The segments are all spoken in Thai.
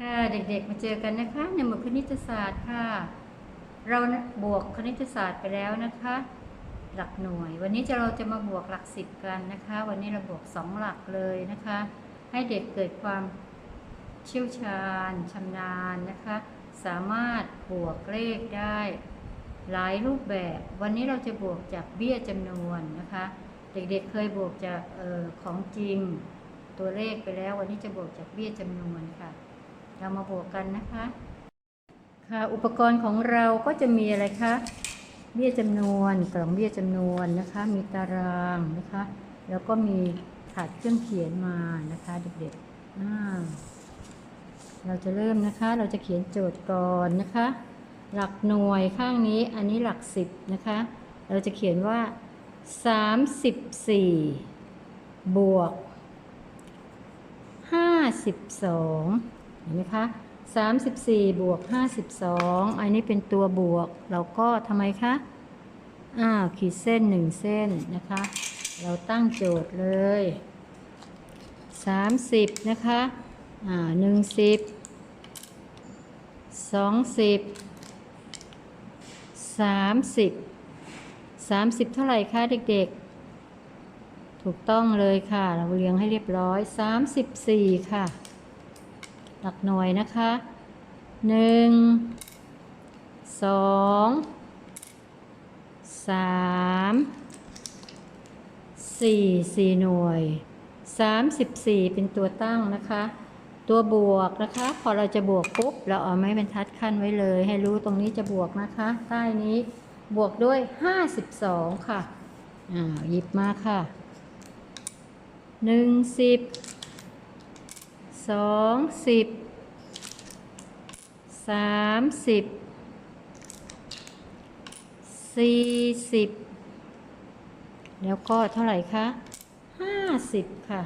ค่ะเด็กๆมาเจอกันนะคะในหมวดคณิตศาสตร์ค่ะ เราบวกคณิตศาสตร์ไปแล้วนะคะ หลักหน่วย วันนี้จะเราจะมาบวกหลักสิบกันนะคะ วันนี้เราบวกสองหลักเลยนะคะ ให้เด็กเกิดความเชี่ยวชาญชำนาญนะคะ สามารถบวกเลขได้ หลายรูปแบบ วันนี้เราจะบวกจากเบี้ยจำนวนนะคะ เด็กๆเคยบวกจากออของจริงตัวเลขไปแล้ว วันนี้จะบวกจากเบี้ยจำนวนค่ะ เรามาบวกกันนะคะ ค่ะอุปกรณ์ของเราก็จะมีอะไรคะเบี้ยจำนวนกล่องเบี้ยจำนวนนะคะ มีตารางนะคะ แล้วก็มีถาดเครื่องเขียนมานะคะเด็กๆเราจะเริ่มนะคะ เราจะเขียนโจทย์ก่อนนะคะ หลักหน่วยข้างนี้อันนี้หลักสิบนะคะ เราจะเขียนว่า34บวก52 เห็นไหมคะ34 บวก 52 อันนี้เป็นตัวบวก เราก็ทำไมคะ อ้าว ขีดเส้น 1 เส้นนะคะ เราตั้งโจทย์เลย 30 นะคะ อ่า10 20 30 30 เท่าไหร่คะเด็กๆ ถูกต้องเลยค่ะ เราเรียงให้เรียบร้อย 34 ค่ะ ลักหน่วยนะคะ1 2 3 4 4หน่วย34เป็นตัวตั้งนะคะ ตัวบวกนะคะ พอเราจะบวกปุ๊บ เราเอาไม้บรรทัดขั้นไว้เลย ให้รู้ตรงนี้จะบวกนะคะ ใต้นี้บวกด้วย52ค่ะอ่าหยิบมาค่ะหนึ่งสิบ สองสิบสามสิบสี่สิบแล้วก็เท่าไหร่คะห้าสิบค่ะ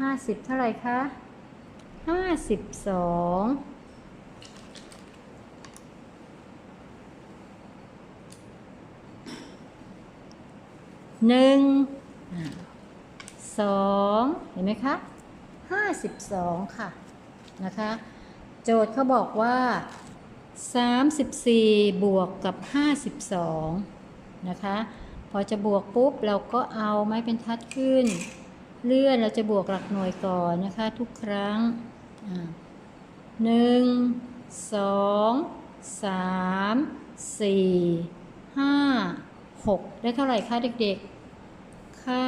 ห้าสิบเท่าไหร่คะห้าสิบสองหนึ่ง อ่าสองเห็นไหมคะห้าสิบสองค่ะ นะคะ โจทย์เขาบอกว่าสามสิบสี่บวกกับห้าสิบสองนะคะ พอจะบวกปุ๊บ เราก็เอาไม้เป็นทัดขึ้น เลื่อนเราจะบวกหลักหน่วยก่อนนะคะ ทุกครั้งหนึ่งสองสามสี่ห้าหกได้เท่าไหร่คะเด็กๆ ค่ะ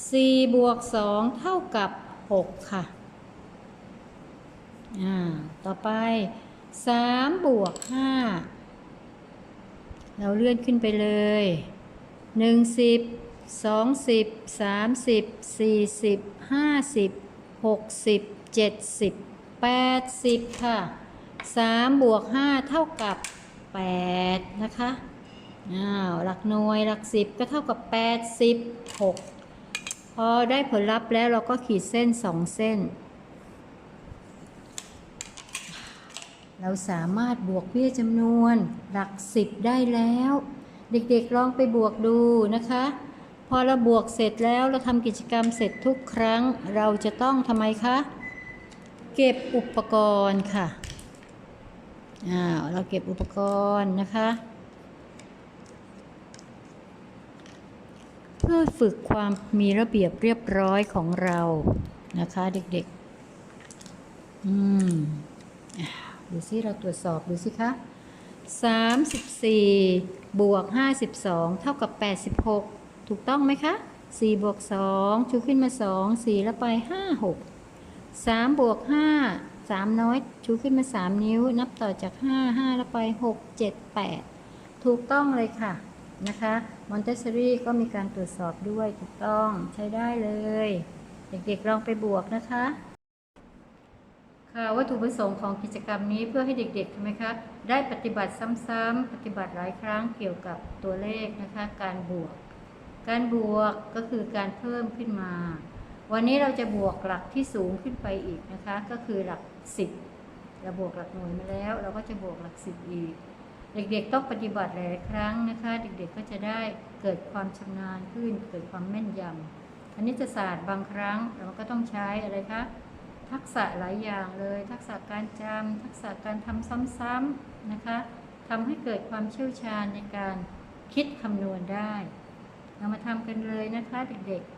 4บวก2เท่ากับ 6 ค่ะ อ่า ต่อไป 3 บวก 5 เราเลื่อนขึ้นไปเลย 1 10 20 30 40 50 60 70 80 ค่ะ 3 บวก 5 เท่ากับ 8 นะคะ อ้าว หลักหน่วย หลักสิบก็เท่ากับ 86 พอได้ผลลัพธ์แล้วเราก็ขีดเส้น2เส้น เราสามารถบวกเบี้ยจำนวนหลักสิบได้แล้ว เด็กๆลองไปบวกดูนะคะ พอเราบวกเสร็จแล้วเราทำกิจกรรมเสร็จทุกครั้ง เราจะต้องทำไมคะ เก็บอุปกรณ์ค่ะอ้าวเราเก็บอุปกรณ์นะคะ เพื่อฝึกความมีระเบียบเรียบร้อยของเรานะคะเด็กๆ อืมอ่าดูซิเราตรวจสอบดูสิคะ34 บวก 52 เท่ากับ 86 ถูกต้องไหมคะ 4 บวก 2 ชูขึ้นมา 2 4 แล้วไป 5 6 3 บวก 5 3 น้อย ชูขึ้นมา 3 นิ้ว นับต่อจาก 5 5 แล้วไป 6 7 8 ถูกต้องเลยค่ะ นะคะมอนเตสซอรี่ก็มีการตรวจสอบด้วยถูกต้องใช้ได้เลย เด็กๆลองไปบวกนะคะ ค่ะวัตถุประสงค์ของกิจกรรมนี้เพื่อให้เด็กๆทำไหมคะได้ปฏิบัติซ้ำๆปฏิบัติหลายครั้งเกี่ยวกับตัวเลขนะคะ การบวก การบวกก็คือการเพิ่มขึ้นมา วันนี้เราจะบวกหลักที่สูงขึ้นไปอีกนะคะ ก็คือหลักสิบเราบวกหลักหน่วยมาแล้ว เราก็จะบวกหลักสิบอีก เด็กๆต้องปฏิบัติหลายครั้งนะคะ เด็กๆก็จะได้เกิดความชำนาญขึ้น เกิดความแม่นยำคณิตศาสตร์บางครั้งเราก็ต้องใช้อะไรคะทักษะหลายอย่างเลย ทักษะการจำทักษะการทำซ้ำๆนะคะทำให้เกิดความเชี่ยวชาญในการคิดคำนวณได้ เรามาทำกันเลยนะคะเด็กๆ